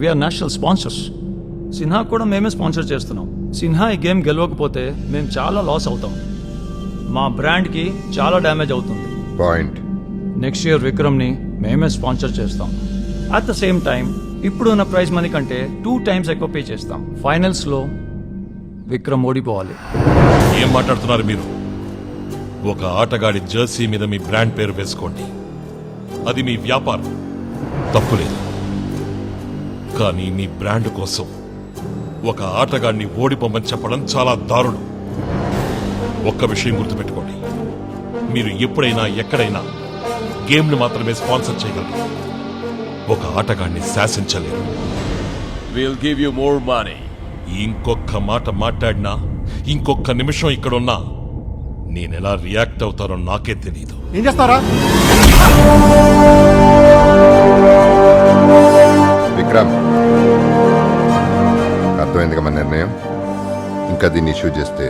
We are national sponsors Sinha కూడా మేమే sponsor చేస్తున్నాం సిన్హా ఈ గేమ్ గెలవకపోతే మేము చాలా లాస్ అవుతాం మా బ్రాండ్కి చాలా డ్యామేజ్ అవుతుంది పాయింట్ నెక్స్ట్ ఇయర్ విక్రమ్ని మేమే స్పాన్సర్ చేస్తాం అట్ ద సేమ్ టైం ఇప్పుడున్న ప్రైజ్ మనీ కంటే టూ టైమ్స్ ఎక్కువ పే చేస్తాం ఫైనల్స్లో విక్రమ్ ఓడిపోవాలి. ఏం మాట్లాడుతున్నారు మీరు? ఒక ఆటగాడి జెర్సీ మీద మీ బ్రాండ్ పేరు వేసుకోండి. అది మీ వ్యాపారం. తప్పులేదు. కానీ మీ బ్రాండ్ కోసం ఒక ఆటగాడిని ఓడిపోమని చెప్పడం చాలా దారుణం. ఒక్క విషయం గుర్తుపెట్టుకోండి. మీరు ఎప్పుడైనా ఎక్కడైనా గేమ్ను మాత్రమే స్పాన్సర్ చేయగలరు. ఒక ఆటగాడిని శాసించలేరు. We'll give you more money. ఇంకొక మాట మాట్లాడినా ఇంకొక నిమిషం ఇక్కడున్నా నేనెలా రియాక్ట్ అవుతానో నాకే తెలియదు ఏం చేస్తారా? దీన్ని ఇష్యూ చేస్తే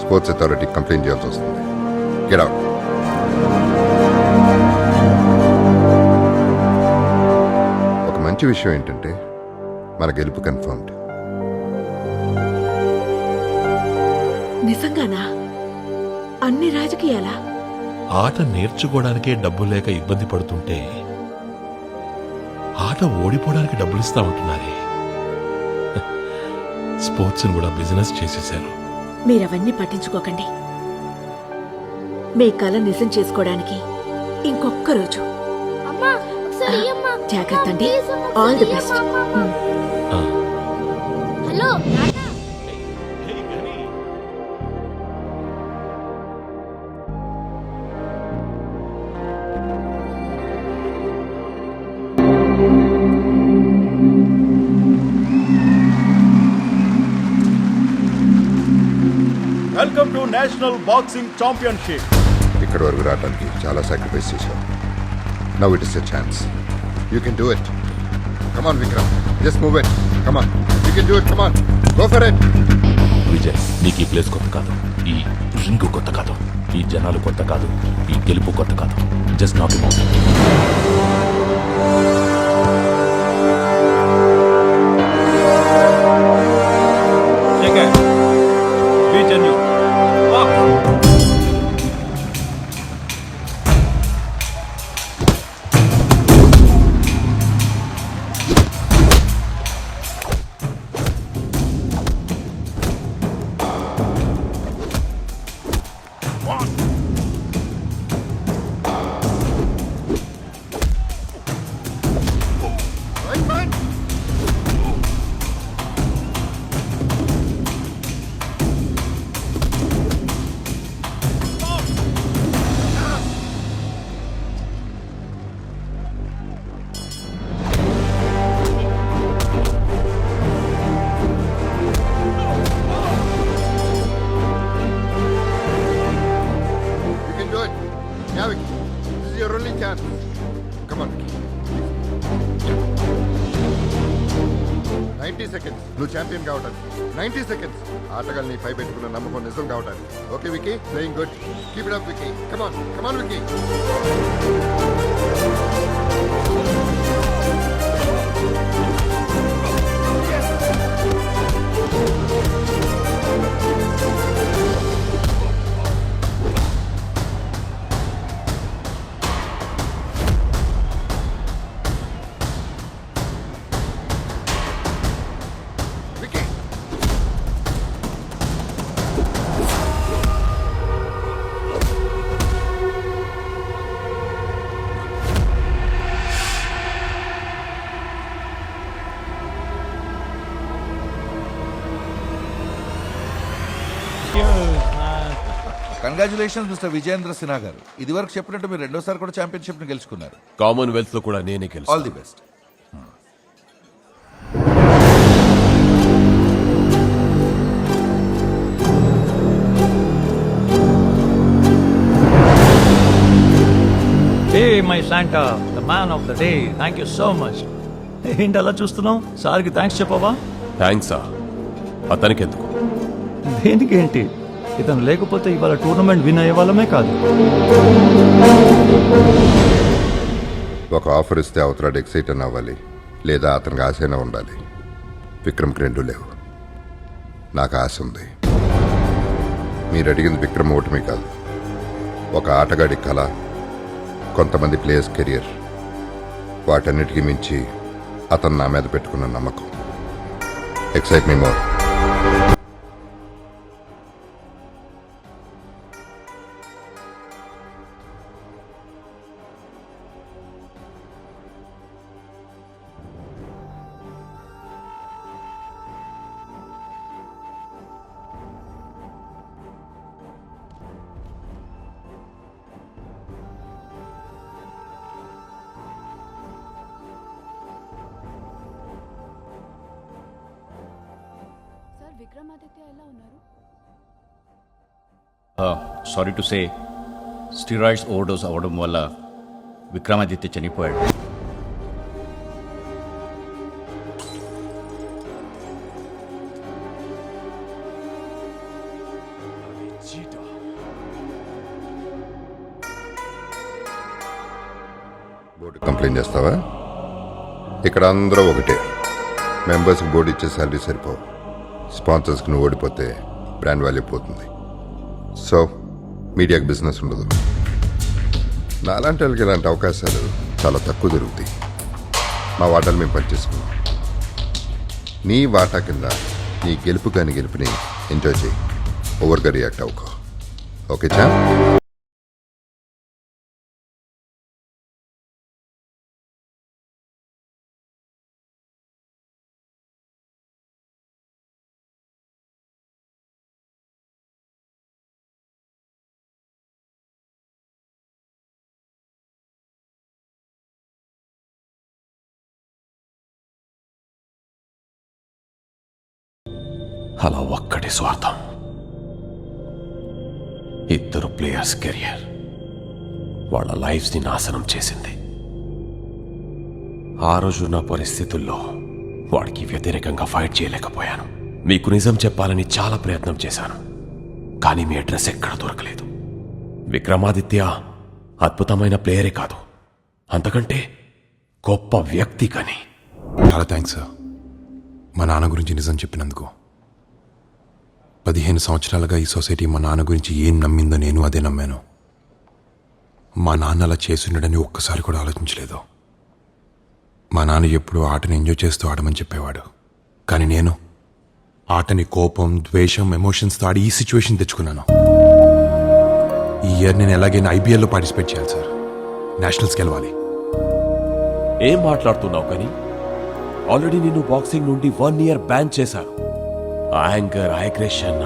స్పోర్ట్స్ అథారిటీ కంప్లైంట్ చేయాల్సి వస్తుంది. గెట్ అవుట్ ఒక మంచి విషయం ఏంటంటే మన గెలుపు కన్ఫర్మ్డ్ నిజంగానా? అన్ని రాజకీయాలా? ఆట నేర్చుకోవడానికే డబ్బు లేక ఇబ్బంది పడుతుంటే ఆట ఓడిపోవడానికి డబ్బులు ఇస్తా స్పోర్ట్స్ కూడా బిజినెస్ చేసేశారు మీరవన్నీ పట్టించుకోకండి. మీ కళ నిజం చేసుకోవడానికి ఇంకొక్క రోజు. జాగ్రత్త అండి all the best national boxing championship ఇక్కడ వరకు రావడానికి చాలా సాక్రిఫైస్ చేశావు. Now it is a chance you can do it come on Vikram just move it come on you can do it come on go for it Vijay నీకు ఈ place కొత్త కాదు. ఈ రింగు కొత్త కాదు. ఈ జనాలు కొత్త కాదు. ఈ గెలుపు కొత్త కాదు. Just not one. Ninety seconds. నువ్వు ఛాంపియన్ కావడానికి నైన్టీ సెకండ్స్. ఆటగాళ్ళు నీ పై పెట్టుకున్న నమ్మకం నిజం కావడానికి okay Vicky playing good. Keep it up Vicky come on come on Vicky Vicky congratulations mister Vijayendra Sinha garu ఇదివరకు చెప్పినట్టు మీరు రెండోసారి కూడా ఛాంపియన్షిప్ని గెలుచుకున్నారు. కామన్వెల్త్లో కూడా నేనే గెలుస్తాను all the best hey my Santa the man of the day thank you so much ఏంటి అలా చూస్తున్నావు? సార్కి థ్యాంక్స్ చెప్పవా? థ్యాంక్సా అతనికి ఎందుకు దేనికి ఏంటి ఇతను లేకపోతే ఇవాళ టోర్నమెంట్ విన్ అయ్యే వాళ్ళమే కాదు. ఒక ఆఫర్ ఇస్తే అవతరాడు ఎక్సైట్ అని అవ్వాలి లేదా అతనికి ఆశైనా ఉండాలి. విక్రమ్కి రెండు లేవు. నాకు ఆశ ఉంది. మీరు అడిగింది విక్రమ్ ఓటమి కాదు. ఒక ఆటగాడి కళ కొంతమంది ప్లేయర్స్ కెరియర్ వాటన్నిటికీ మించి అతను నా మీద పెట్టుకున్న నమ్మకం. ఎక్సైట్ మీ మోర్ విక్రమాదిత్య ఎలా ఉన్నారు? Sorry to say steroids overdose అవ్వడం వల్ల విక్రమాదిత్య చనిపోయాడు. బోర్డు కంప్లైంట్ చేస్తావా? ఇక్కడ అందరూ ఒకటే. మెంబర్స్కి బోర్డు ఇచ్చే శాలరీ సరిపోవు. స్పాన్సర్స్కి నువ్వు ఓడిపోతే బ్రాండ్ వాల్యూ పోతుంది. సో మీడియాకి బిజినెస్ ఉండదు. నాలాంటి వాళ్ళకి ఇలాంటి అవకాశాలు చాలా తక్కువ దొరుకుతాయి. మా వాటాలు మేము పనిచేసుకున్నాం. నీ వాటా కింద నీ గెలుపు కాని గెలుపుని ఎంజాయ్ చేయి. ఓవర్గా రియాక్ట్ అవ్వకో. ఓకే చా అలా ఒక్కటి స్వార్థం. ఇద్దరు ప్లేయర్స్ కెరియర్. వాళ్ళ లైఫ్స్ని నాశనం చేసింది. ఆ రోజు నా పరిస్థితుల్లో వాడికి వ్యతిరేకంగా ఫైట్ చేయలేకపోయాను. మీకు నిజం చెప్పాలని చాలా ప్రయత్నం చేశాను. కానీ మీ అడ్రస్ ఎక్కడ దొరకలేదు. విక్రమాదిత్య అద్భుతమైన ప్లేయరే కాదు. అంతకంటే గొప్ప వ్యక్తి కానీ. చాలా థ్యాంక్స్ సార్. మా నాన్న గురించి నిజం చెప్పినందుకు. పదిహేను సంవత్సరాలుగా ఈ సొసైటీ మా నాన్న గురించి ఏం నమ్మిందో నేను అదే నమ్మాను. మా నాన్న అలా చేసిండడని ఒక్కసారి కూడా ఆలోచించలేదు. మా నాన్న ఎప్పుడూ ఆటని ఎంజాయ్ చేస్తూ ఆడమని చెప్పేవాడు. కానీ నేను ఆటని కోపం ద్వేషం ఎమోషన్స్తో ఆడి ఈ సిచ్యువేషన్ తెచ్చుకున్నాను. ఈ ఇయర్ నేను ఎలాగైనా ఐపీఎల్లో పార్టిసిపేట్ చేయాలి సార్ నేషనల్స్కి వెళ్ళాలి ఏం మాట్లాడుతున్నావు కానీ? ఆల్రెడీ నేను బాక్సింగ్ నుండి వన్ ఇయర్ బ్యాన్ చేశాను. ఆ యాంకర్ ఆ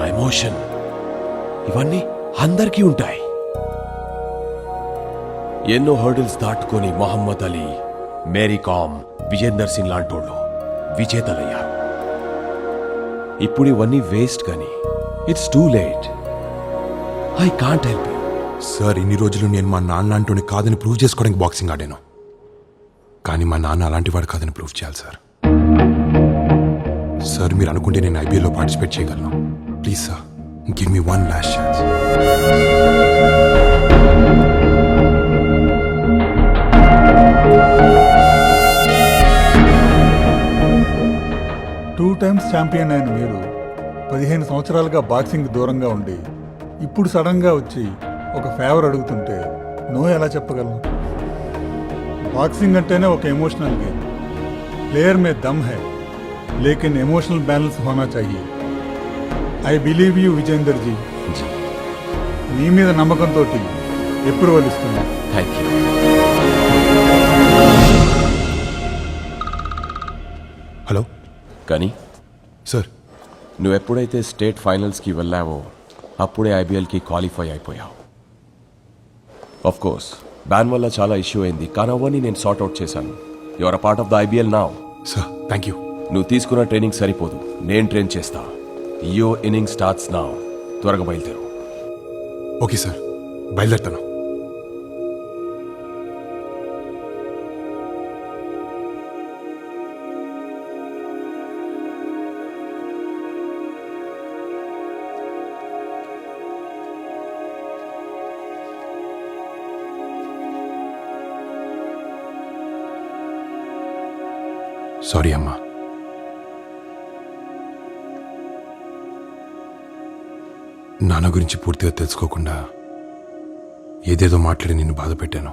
ఆ ఎమోషన్ ఇవన్నీ అందరికీ ఉంటాయి. ఎన్నో హర్డిల్స్ దాటుకొని మొహమ్మద్ అలీ మేరీ కామ్ విజేందర్ సింగ్ లాంటోళ్ళు విజేతలయ్యారు. ఇప్పుడు ఇవన్నీ వేస్ట్ కానీ it's too late I can't help you sir ఇన్ని రోజులు నేను మా నాన్న అంటూనే కాదని ప్రూవ్ చేసుకోవడానికి బాక్సింగ్ ఆడాను. కానీ మా నాన్న అలాంటి వాడు కాదని ప్రూవ్ చేయాలి సార్. సార్ మీరు అనుకుంటే నేను ఐపీఎల్లో పార్టిసిపేట్ చేయగలను. Please sir give me one last chance two times champion అయిన మీరు పదిహేను సంవత్సరాలుగా బాక్సింగ్ దూరంగా ఉండి ఇప్పుడు సడన్గా వచ్చి ఒక ఫేవర్ అడుగుతుంటే నో ఎలా చెప్పగలను? బాక్సింగ్ అంటేనే ఒక ఎమోషనల్ గేమ్ ప్లేయర్ మే దమ్ హై. లేకిన్ ఎమోషనల్ బ్యాలెన్స్ హోనా చాహియే I believe you Vijender ji మీ మీద నమ్మకంతో ఎప్పుడు వలిస్తున్నా థ్యాంక్ యూ హలో కానీ సార్ నువ్వు ఎప్పుడైతే స్టేట్ ఫైనల్స్కి వెళ్ళావో అప్పుడే ఐబీఎల్కి క్వాలిఫై అయిపోయావు. ఆఫ్ కోర్స్ బ్యాన్ వల్ల చాలా ఇష్యూ అయింది. కానీ అవన్నీ నేను సార్ట్ అవుట్ చేశాను. Your uh part of the IBL నా సార్ థ్యాంక్ యూ నువ్వు తీసుకున్న ట్రైనింగ్ సరిపోదు. నేను ట్రైన్ చేస్తా. యో ఇన్నింగ్ స్టార్ట్స్ నా త్వరగా బయలుదేరు. Okay sir. బయలుదేరుతాను. సారీ అమ్మా. నాన్న గురించి పూర్తిగా తెలుసుకోకుండా ఏదేదో మాట్లాడి నిన్ను బాధ పెట్టాను